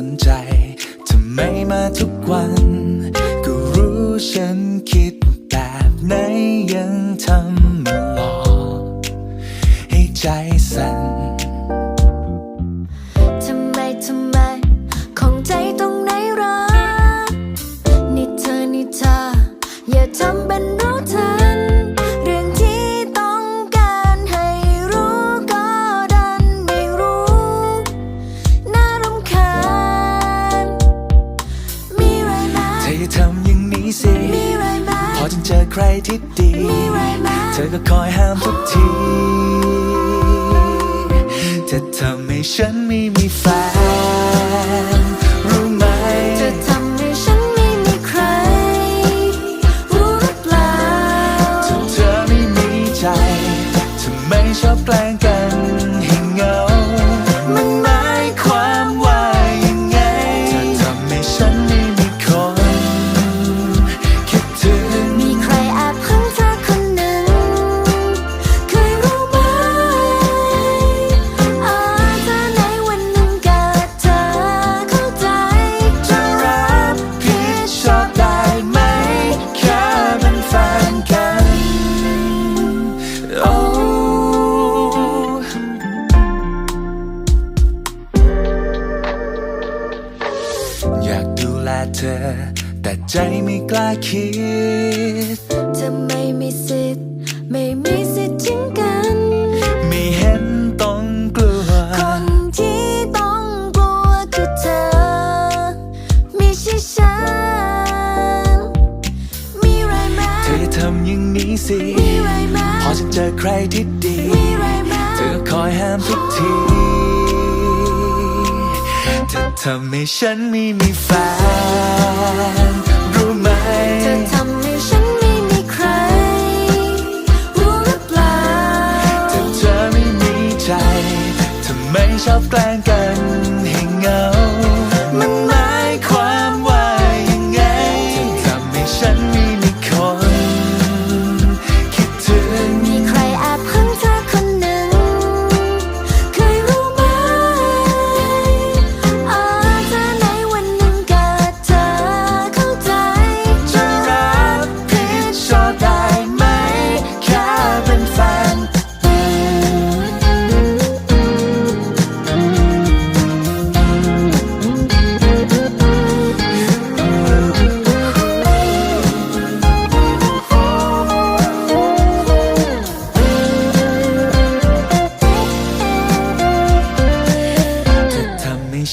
สนใจ ทำไมมาทุกวัน ก็รู้ฉันคิดแบบไหนยังทำมาหลอกให้ใจสั่นทำไม ทำไม ของใจตรงไหนรักนี่เธอ นี่เธอ อย่าทำเป็น ทำอย่างนี้สิมีไรไหมพอฉันเจอใครที่ดีมีไรไหมเธอก็คอยห้ามทุกทีจะทำให้ฉันไม่มีแฟนรู้ไหมจะทำให้ฉันไม่มีใคร รู้หรือเปล่าถ้าเธอไม่มีใจทำไมชอบแกล้งกัน แลเธอ แต่ใจไม่กล้าคิดเธอไม่มีสิทธิ์ไม่มีสิทธิ์ทิ้งกัน ไม่เห็นต้องกลัว คนที่ต้องกลัวคือเธอ ไม่ใช่ฉัน มีไรไหมเธออย่าทำอย่างนี้สิ มีไรไหมพอฉันเจอใครที่ดี มีไรไหมเธอก็คอยห้ามทุกที ธอทำให้ฉันไม่มีแฟนรู้ไหมเธอทำให้ฉันไม่มีใคร รู้หรือเปล่าถ้าเธอไม่มีใจทำไมชอบแกล้งกัน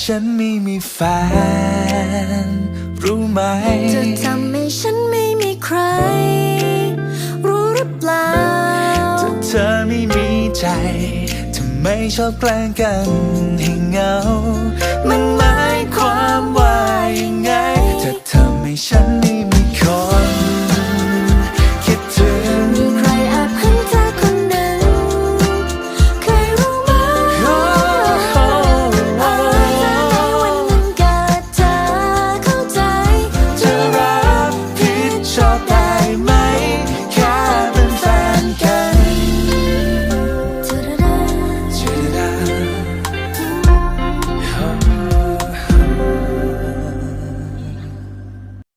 ฉันไม่มีแฟน รู้ไหมเธอทำให้ฉันไม่มีใคร รู้หรือเปล่าถ้าเธอไม่มีใจทำไมชอบแกล้งกันให้เหงา มันหมายความว่ายังไงเธอทำให้ฉันไม่มี